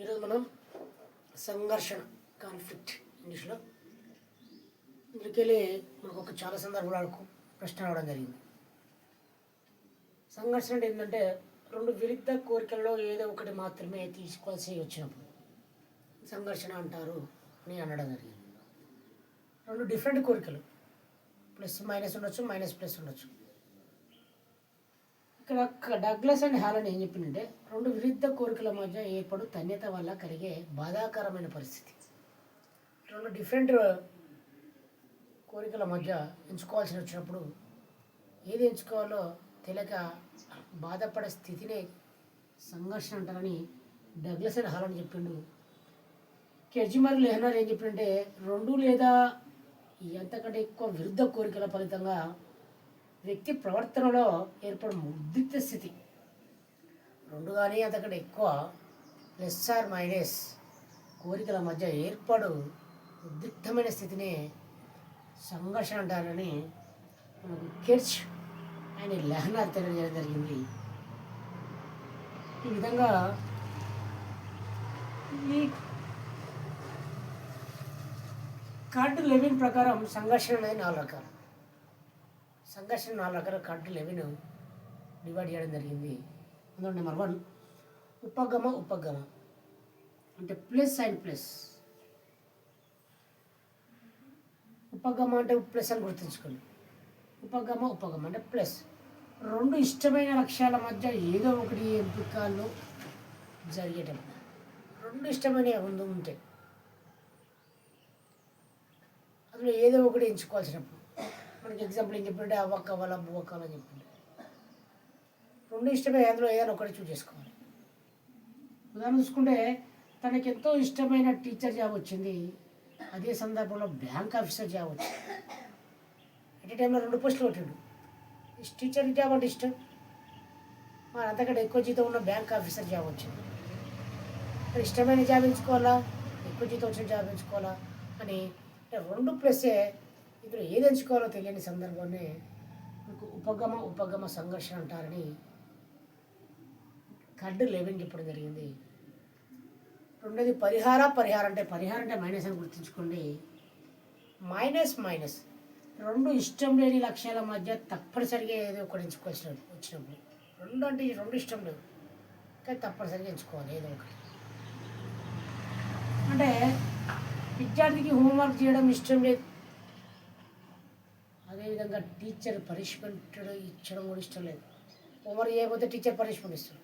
ఈరోజు మనం సంఘర్షణ కాన్ఫ్లిక్ట్ ఇంగ్లీష్లో ఇందుకెళ్ళి మనకు ఒక చాలా సందర్భాలకు ప్రశ్న రావడం జరిగింది. సంఘర్షణ అంటే ఏంటంటే రెండు విరుద్ధ కోరికల్లో ఏదో ఒకటి మాత్రమే తీసుకోవాల్సి వచ్చినప్పుడు సంఘర్షణ అంటారు అని అనడం జరిగింది. రెండు డిఫరెంట్ కోరికలు. ప్లస్ మైనస్ ఉండొచ్చు మైనస్ ప్లస్ ఉండొచ్చు. ఇక్కడ డగ్లస్ అండ్ హాలన్ ఏం చెప్పిందంటే రెండు విరుద్ధ కోరికల మధ్య ఏర్పడు తన్యత వల్ల కలిగే బాధాకరమైన పరిస్థితి. రెండు డిఫరెంట్ కోరికల మధ్య ఎంచుకోవాల్సి వచ్చినప్పుడు ఏది ఎంచుకోవాలో తెలియక బాధపడే స్థితినే సంఘర్షణ అంటారని డగ్లస్ అండ్ హాలన్ చెప్పిండు. కెర్జిమర్ లెహనర్ ఏం చెప్పిందంటే రెండు లేదా ఎంతకంటే ఎక్కువ విరుద్ధ కోరికల ఫలితంగా వ్యక్తి ప్రవర్తనలో ఏర్పడే ఉద్రిక్త స్థితి. రెండు కానీ అంతకంటే ఎక్కువ ప్లస్ ఆర్ మైనస్ కోరికల మధ్య ఏర్పడు ఉద్రిక్తమైన స్థితిని సంఘర్షణ అంటారని మనకు కెర్చ్ అండ్ లెహనార్ తెలియజేయడం జరిగింది. ఈ విధంగా ఈ కార్డు లెవెన్ ప్రకారం సంఘర్షణ అనేది నాలుగు రకాలు. సంఘర్షణ నాలుగు రకాల కార్డు లెవెన్ డివైడ్ చేయడం జరిగింది. అందులో నెంబర్ వన్ ఉపగమ ఉపగమ. అంటే ప్లస్ అండ్ ప్లస్. ఉపగమ అంటే ప్లస్ అని గుర్తుంచుకోండి. ఉపగమ ఉపగమ అంటే ప్లస్. రెండు ఇష్టమైన లక్ష్యాల మధ్య ఏదో ఒకటి ఎంపికలు జరిగేటప్పుడు రెండు ఇష్టమైన ముందు ఉంటాయి అందులో ఏదో ఒకటి ఎంచుకోవాల్సినప్పుడు మనకి ఎగ్జాంపుల్ ఏం చెప్పంటే అవ్వ కావాలా బువ్వ కావాలని చెప్పిండే రెండు ఇష్టమే అందులో ఏదైనా ఒకటి చూస్ చేసుకోవాలి. ఉదాహరణ చూసుకుంటే తనకి ఎంతో ఇష్టమైన టీచర్ జాబ్ వచ్చింది. అదే సందర్భంలో బ్యాంక్ ఆఫీసర్ జాబ్ వచ్చింది. అట్ టైంలో రెండు పోస్టులు కొట్టిండు. టీచర్ జాబ్ అంటే ఇష్టం? మరి అంతకంటే ఎక్కువ జీతం ఉన్న బ్యాంక్ ఆఫీసర్ జాబ్ వచ్చింది. మరి ఇష్టమైన జాబ్ ఎంచుకోవాలా? ఎక్కువ జీతం వచ్చిన జాబ్ ఎంచుకోవాలా? అని రెండు ప్లస్సే ఇందులో ఏది ఎంచుకోవాలో తెలియని సందర్భాన్ని మీకు ఉపగమ ఉపగమ సంఘర్షణ అంటారని కడ్డు లెవెన్ చెప్పడం జరిగింది. రెండోది పరిహార పరిహారం అంటే పరిహారం అంటే మైనస్ అని గుర్తుంచుకోండి. Minus minus. రెండు ఇష్టం లేని లక్ష్యాల మధ్య తప్పనిసరిగా ఏదో ఒకటి ఎంచుకోవాల్సిన వచ్చినప్పుడు. రెండు అంటే రెండు ఇష్టం లేదు. కానీ తప్పనిసరిగా ఎంచుకోవాలి ఏదో ఒకటి. అంటే విద్యార్థికి హోంవర్క్ చేయడం ఇష్టం లేదు. విధంగా టీచర్ పనిష్మెంట్ ఇచ్చడం కూడా ఇష్టం లేదు. హోంవర్క్ చేయకపోతే టీచర్ పనిష్మెంట్ ఇస్తాడు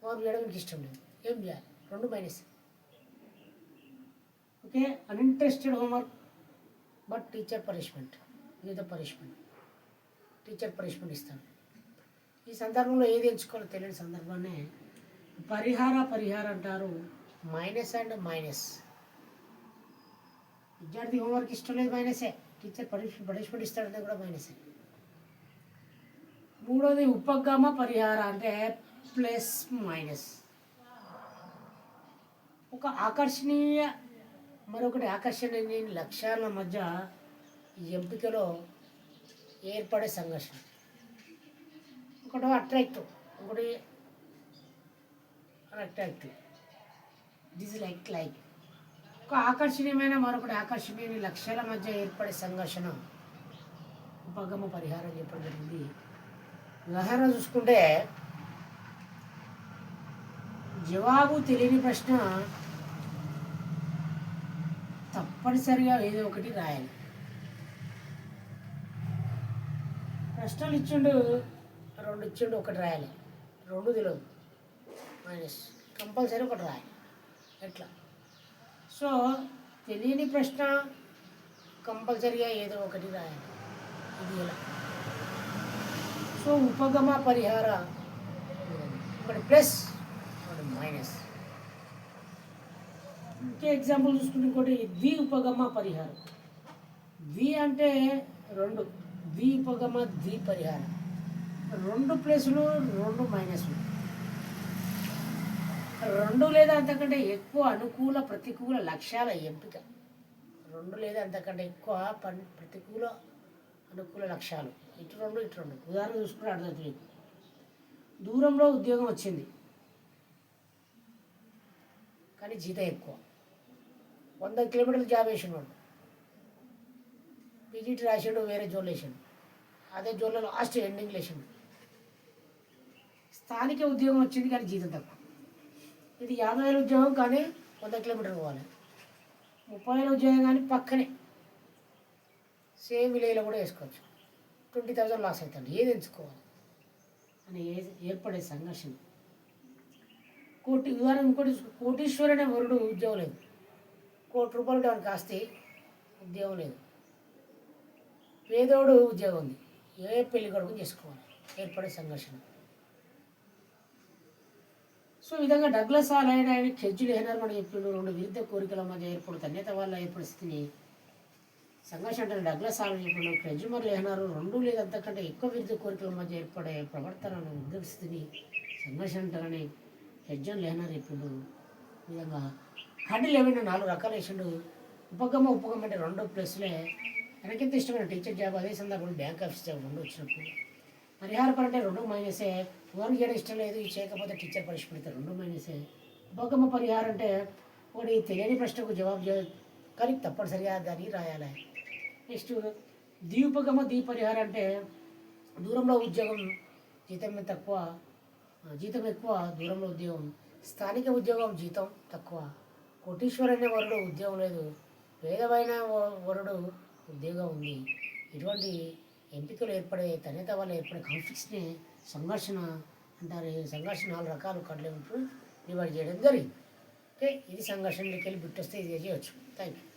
హోంవర్క్ చేయడం మీకు ఇష్టం లేదు. ఏం చేయాలి? రెండు minus okay uninterested homework but teacher punishment ఇది పనిష్మెంట్ టీచర్ పనిష్మెంట్ ఇస్తాను ఈ సందర్భంలో ఏది ఎంచుకోవాలో తెలియని సందర్భాన్ని పరిహార పరిహార అంటారు. మైనస్ అండ్ మైనస్ విద్యార్థి హోంవర్క్ ఇష్టం లేదు మైనసే టీచర్ పనిష్మెంట్ పనిష్మెంట్ ఇస్తాడంటే కూడా మైనసే మూడోది ఉపగమ పరిహార అంటే ప్లస్ మైనస్ ఒక ఆకర్షణీయ మరొకటి ఆకర్షణీయ లక్ష్యాల మధ్య ఈ ఎంపికలో ఏర్పడే సంఘర్షణ ఒకటో అట్రాక్టివ్ ఒకటి అట్రాక్టివ్ దిస్ లైక్ లైక్ ఒక ఆకర్షణీయమైన మరొకటి ఆకర్షణీయ లక్ష్యాల మధ్య ఏర్పడే సంఘర్షణ. ఉపగమ పరిహారం చెప్పడం జరిగింది. ఉదాహరణ చూసుకుంటే జవాబు తెలియని ప్రశ్న తప్పనిసరిగా ఏదో ఒకటి రాయాలి. ప్రశ్నలు ఇచ్చిండు రెండు ఇచ్చిండు ఒకటి రాయాలి. రెండు తెలియదు. మైనస్. కంపల్సరీ ఒకటి రాయాలి. ఎట్లా? సో తెలియని ప్రశ్న కంపల్సరిగా ఏదో ఒకటి రాయాలి. ఇది ఇలా. సో ఉపగమ పరిహార ఒకటి ప్లస్ ఒకటి మైనస్. ఇంకే ఎగ్జాంపుల్ చూసుకుంటే ఇంకోటి ద్వి ఉపగమ పరిహారం. ద్వి అంటే రెండు. ద్వి ఉపగమ ద్వి పరిహారం. రెండు ప్లస్లు రెండు మైనస్లు. రెండు లేదా అంతకంటే ఎక్కువ అనుకూల ప్రతికూల లక్ష్యాల ఎంపిక. రెండు లేదా అంతకంటే ఎక్కువ పని ప్రతికూల అనుకూల లక్ష్యాలు. ఇటు రెండు ఇటు రెండు. ఉదాహరణ చూసుకుంటే అర్థమవుతుంది. మీకు దూరంలో ఉద్యోగం వచ్చింది. కానీ జీతం ఎక్కువ. వంద కిలోమీటర్లు జాబ్ వేసినాడు పీజీటీ రాసాడు వేరే జోన్లో వేసాడు అదే జోన్లో లాస్ట్ ఎండింగ్ వేసాడు స్థానిక ఉద్యోగం వచ్చింది కానీ జీతం తక్కువ. ఇది యాభై వేల ఉద్యోగం కానీ వంద కిలోమీటర్లు పోవాలి. ముప్పై వేల ఉద్యోగం కానీ పక్కనే. సేమ్ విలేజ్లో కూడా వేసుకోవచ్చు. ట్వంటీ థౌసండ్ లాస్ అవుతుంది. ఏది ఎంచుకోవాలి? అని ఏ- ఏర్పడే సంఘర్షణ. కోటి ఉదాహరణ ఇంకోటి కోటీశ్వరుడే అనే వరుడు ఉద్యోగం లేదు. కోటి రూపాయలు దానికి ఆస్తి ఉద్యోగం లేదు. పేదోడు ఉద్యోగం ఉంది. ఏ పెళ్ళి కొడుకు చేసుకోవాలి. ఏర్పడే సంఘర్షణ. సో ఈ విధంగా డగ్లస్ ఆలైడ్ ఆయన కెజ్జు లెహనర్ మనం చెప్పిండు రెండు విరుద్ధ కోరికల మధ్య ఏర్పడు తన్యత వల్ల ఏర్పడే స్థితిని సంఘర్షణ అంటే డగ్లస్ ఆలయం చెప్పిండు క్రెజ్జుమర్లు ఏనారు రెండు లేదా అంతకంటే ఎక్కువ విరుద్ధ కోరికల మధ్య ఏర్పడే ప్రవర్తనను ఉద్యోగ స్థితిని సంఘర్షణ అంటారని హెజ్జన్ లెహనర్ చెప్పిండు ఈ విధంగా కండిలు లెవెన్ నాలుగు రకాలు వేసిండు. ఉపగమ ఉపగమ అంటే రెండు ప్లస్లే. మనకెంత ఇష్టమైన టీచర్ జాబ్ అదే సందర్భంలో బ్యాంక్ ఆఫీస్ జాబ్ రెండు వచ్చినప్పుడు. పరిహార పరంటే రెండు మైనసే. ఫోన్ చేయడం ఇష్టం లేదు ఇది చేయకపోతే టీచర్ పరీక్ష పెడతారు రెండు మైనసే. ఉపగమ పరిహారం అంటే ఒకటి తెలియని ప్రశ్నకు జవాబు చే కానీ తప్పనిసరిగా దాన్ని రాయాలి. నెక్స్ట్ దీపగమ దీప పరిహారం అంటే దూరంలో ఉద్యోగం జీతం తక్కువ జీతం ఎక్కువ దూరంలో ఉద్యోగం. స్థానిక ఉద్యోగం జీతం తక్కువ. కోటీశ్వరుని వరుడు ఉద్యోగం లేదు. పేదమైన వరుడు ఉద్యోగం ఉంది. ఇటువంటి ఎంపికలు ఏర్పడే తనేత వల్ల ఏర్పడే కాన్ఫ్లిక్ట్స్ని సంఘర్షణ అంటారు. ఈ సంఘర్షణ నాలుగు రకాలు కడలేంపు డివైడ్ చేయడం జరిగింది. ఓకే? ఇది సంఘర్షణలోకి వెళ్ళి బిట్ వస్తే ఇది చేయవచ్చు థ్యాంక్ యూ